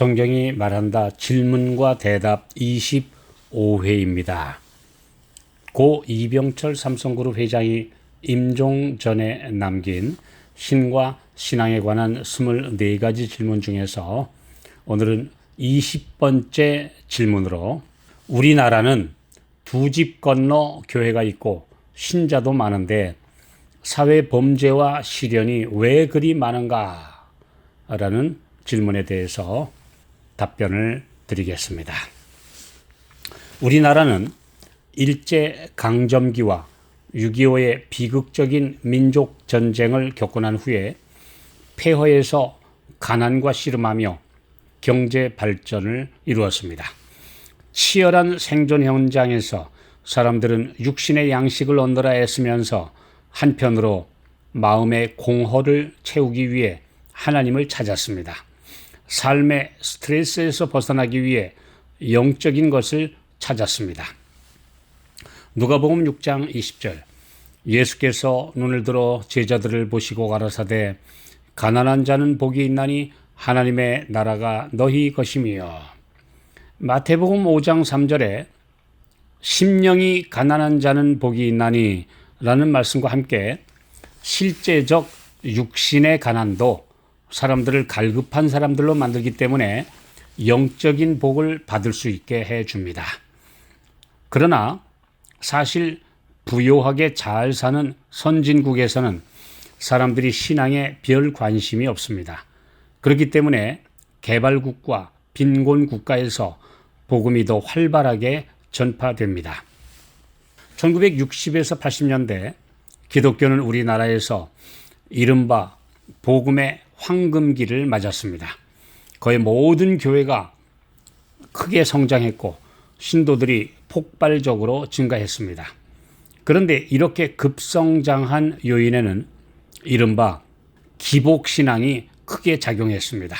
성경이 말한다 질문과 대답 25회입니다. 고 이병철 삼성그룹 회장이 임종 전에 남긴 신과 신앙에 관한 24가지 질문 중에서 오늘은 20번째 질문으로 우리나라는 두 집 건너 교회가 있고 신자도 많은데 사회 범죄와 시련이 왜 그리 많은가? 라는 질문에 대해서 답변을 드리겠습니다. 우리나라는 일제 강점기와 6.25의 비극적인 민족 전쟁을 겪고 난 후에 폐허에서 가난과 씨름하며 경제 발전을 이루었습니다. 치열한 생존 현장에서 사람들은 육신의 양식을 얻느라 애쓰면서 한편으로 마음의 공허를 채우기 위해 하나님을 찾았습니다. 삶의 스트레스에서 벗어나기 위해 영적인 것을 찾았습니다. 누가복음 6장 20절 예수께서 눈을 들어 제자들을 보시고 가라사대 가난한 자는 복이 있나니 하나님의 나라가 너희 것이며 마태복음 5장 3절에 심령이 가난한 자는 복이 있나니 라는 말씀과 함께 실제적 육신의 가난도 사람들을 갈급한 사람들로 만들기 때문에 영적인 복을 받을 수 있게 해 줍니다. 그러나 사실 부요하게 잘 사는 선진국에서는 사람들이 신앙에 별 관심이 없습니다. 그렇기 때문에 개발국과 빈곤 국가에서 복음이 더 활발하게 전파됩니다. 1960에서 80년대 기독교는 우리나라에서 이른바 복음의 황금기를 맞았습니다. 거의 모든 교회가 크게 성장했고 신도들이 폭발적으로 증가했습니다. 그런데 이렇게 급성장한 요인에는 이른바 기복신앙이 크게 작용했습니다.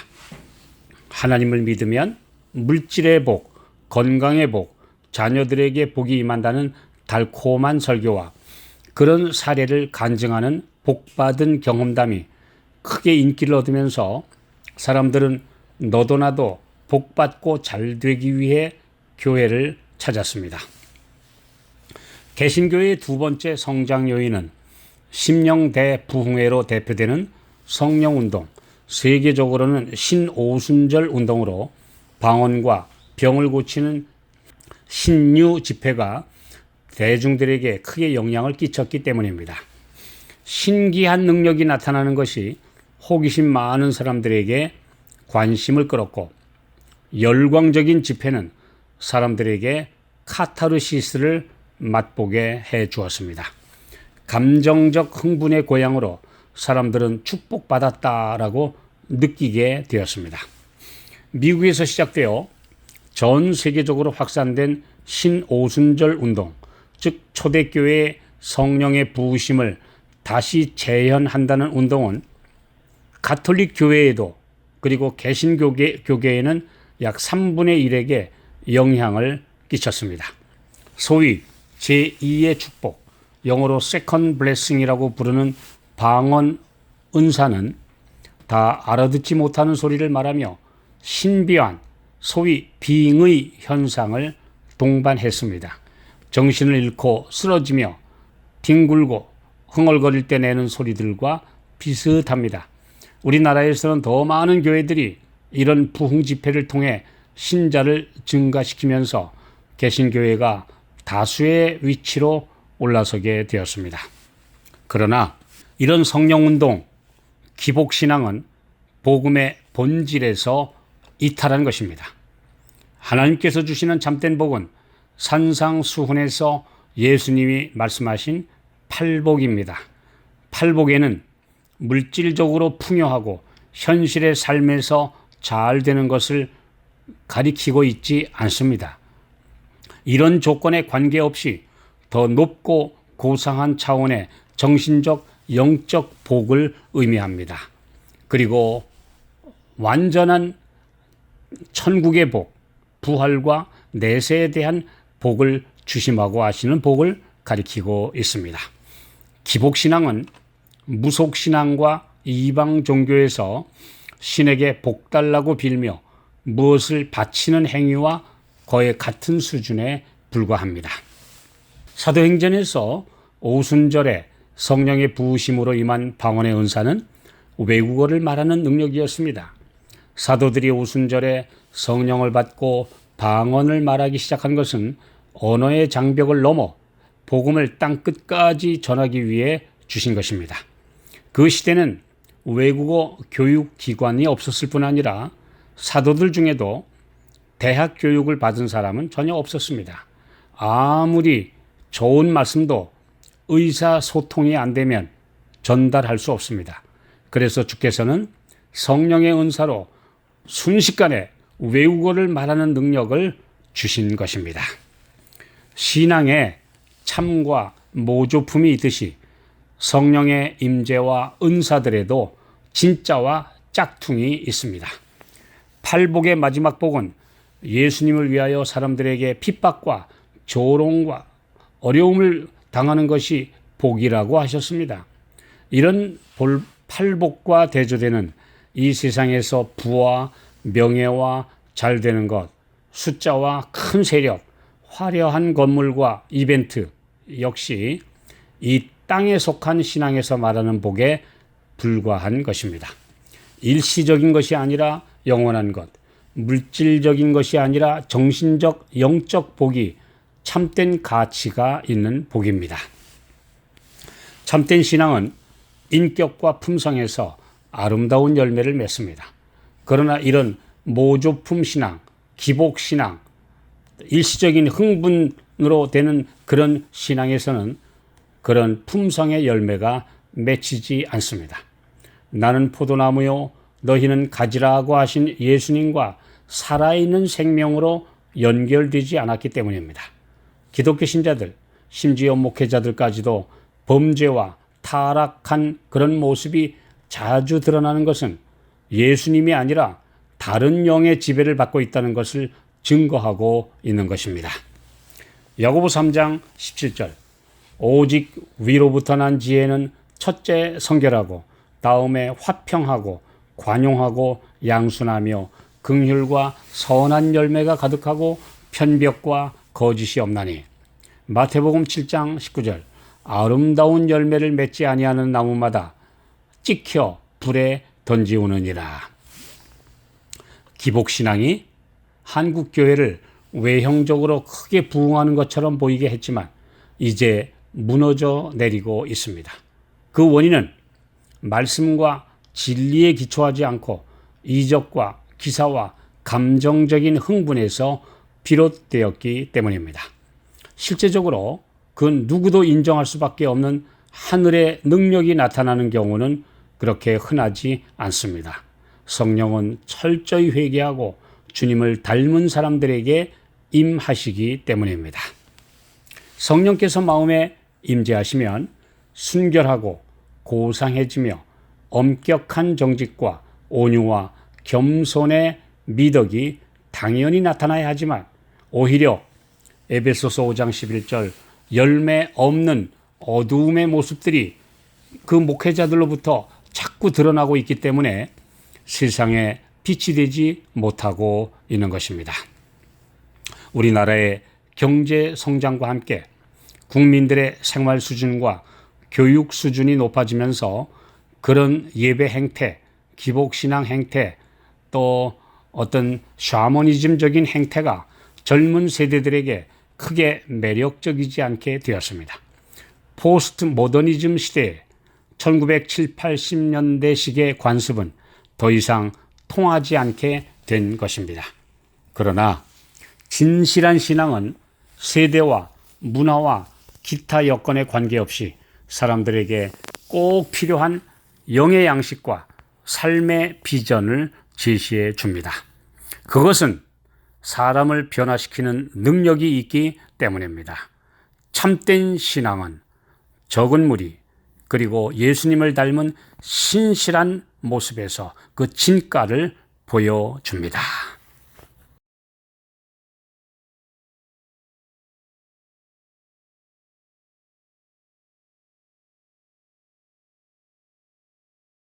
하나님을 믿으면 물질의 복, 건강의 복, 자녀들에게 복이 임한다는 달콤한 설교와 그런 사례를 간증하는 복받은 경험담이 크게 인기를 얻으면서 사람들은 너도 나도 복받고 잘 되기 위해 교회를 찾았습니다. 개신교의 두 번째 성장 요인은 심령대 부흥회로 대표되는 성령 운동, 세계적으로는 신오순절 운동으로 방언과 병을 고치는 신유 집회가 대중들에게 크게 영향을 끼쳤기 때문입니다. 신기한 능력이 나타나는 것이 호기심 많은 사람들에게 관심을 끌었고 열광적인 집회는 사람들에게 카타르시스를 맛보게 해 주었습니다. 감정적 흥분의 고향으로 사람들은 축복받았다라고 느끼게 되었습니다. 미국에서 시작되어 전 세계적으로 확산된 신오순절 운동, 즉 초대교회의 성령의 부으심을 다시 재현한다는 운동은 가톨릭 교회에도 그리고 개신교계 교계에는 약 3분의 1에게 영향을 끼쳤습니다. 소위 제2의 축복, 영어로 second blessing이라고 부르는 방언 은사는 다 알아듣지 못하는 소리를 말하며 신비한 소위 빙의 현상을 동반했습니다. 정신을 잃고 쓰러지며 뒹굴고 흥얼거릴 때 내는 소리들과 비슷합니다. 우리나라에서는 더 많은 교회들이 이런 부흥 집회를 통해 신자를 증가시키면서 개신교회가 다수의 위치로 올라서게 되었습니다. 그러나 이런 성령운동, 기복신앙은 복음의 본질에서 이탈한 것입니다. 하나님께서 주시는 참된 복은 산상수훈에서 예수님이 말씀하신 팔복입니다. 팔복에는 물질적으로 풍요하고 현실의 삶에서 잘 되는 것을 가리키고 있지 않습니다. 이런 조건에 관계없이 더 높고 고상한 차원의 정신적, 영적 복을 의미합니다. 그리고 완전한 천국의 복, 부활과 내세에 대한 복을 주심하고 하시는 복을 가리키고 있습니다. 기복신앙은 무속신앙과 이방 종교에서 신에게 복 달라고 빌며 무엇을 바치는 행위와 거의 같은 수준에 불과합니다. 사도행전에서 오순절에 성령의 부으심으로 임한 방언의 은사는 외국어를 말하는 능력이었습니다. 사도들이 오순절에 성령을 받고 방언을 말하기 시작한 것은 언어의 장벽을 넘어 복음을 땅 끝까지 전하기 위해 주신 것입니다. 그 시대는 외국어 교육 기관이 없었을 뿐 아니라 사도들 중에도 대학 교육을 받은 사람은 전혀 없었습니다. 아무리 좋은 말씀도 의사소통이 안 되면 전달할 수 없습니다. 그래서 주께서는 성령의 은사로 순식간에 외국어를 말하는 능력을 주신 것입니다. 신앙에 참과 모조품이 있듯이 성령의 임재와 은사들에도 진짜와 짝퉁이 있습니다. 팔복의 마지막 복은 예수님을 위하여 사람들에게 핍박과 조롱과 어려움을 당하는 것이 복이라고 하셨습니다. 이런 팔복과 대조되는 이 세상에서 부와 명예와 잘 되는 것, 숫자와 큰 세력, 화려한 건물과 이벤트 역시 이 땅에 속한 신앙에서 말하는 복에 불과한 것입니다. 일시적인 것이 아니라 영원한 것, 물질적인 것이 아니라 정신적, 영적 복이 참된 가치가 있는 복입니다. 참된 신앙은 인격과 품성에서 아름다운 열매를 맺습니다. 그러나 이런 모조품 신앙, 기복 신앙, 일시적인 흥분으로 되는 그런 신앙에서는 그런 품성의 열매가 맺히지 않습니다. 나는 포도나무요, 너희는 가지라고 하신 예수님과 살아있는 생명으로 연결되지 않았기 때문입니다. 기독교 신자들, 심지어 목회자들까지도 범죄와 타락한 그런 모습이 자주 드러나는 것은 예수님이 아니라 다른 영의 지배를 받고 있다는 것을 증거하고 있는 것입니다. 야고보 3장 17절 오직 위로부터 난 지혜는 첫째 성결하고 다음에 화평하고 관용하고 양순하며 긍휼과 선한 열매가 가득하고 편벽과 거짓이 없나니. 마태복음 7장 19절 아름다운 열매를 맺지 아니하는 나무마다 찍혀 불에 던지우느니라. 기복신앙이 한국 교회를 외형적으로 크게 부흥하는 것처럼 보이게 했지만 이제 무너져 내리고 있습니다. 그 원인은 말씀과 진리에 기초하지 않고 이적과 기사와 감정적인 흥분에서 비롯되었기 때문입니다. 실제적으로 그 누구도 인정할 수밖에 없는 하늘의 능력이 나타나는 경우는 그렇게 흔하지 않습니다. 성령은 철저히 회개하고 주님을 닮은 사람들에게 임하시기 때문입니다. 성령께서 마음에 임재하시면 순결하고 고상해지며 엄격한 정직과 온유와 겸손의 미덕이 당연히 나타나야 하지만 오히려 에베소서 5장 11절 열매 없는 어두움의 모습들이 그 목회자들로부터 자꾸 드러나고 있기 때문에 세상에 빛이 되지 못하고 있는 것입니다. 우리나라의 경제 성장과 함께 국민들의 생활 수준과 교육 수준이 높아지면서 그런 예배 행태, 기복신앙 행태, 또 어떤 샤머니즘적인 행태가 젊은 세대들에게 크게 매력적이지 않게 되었습니다. 포스트 모더니즘 시대에 1970, 80년대식의 관습은 더 이상 통하지 않게 된 것입니다. 그러나 진실한 신앙은 세대와 문화와 기타 여건에 관계없이 사람들에게 꼭 필요한 영의 양식과 삶의 비전을 제시해 줍니다. 그것은 사람을 변화시키는 능력이 있기 때문입니다. 참된 신앙은 적은 무리 그리고 예수님을 닮은 신실한 모습에서 그 진가를 보여줍니다.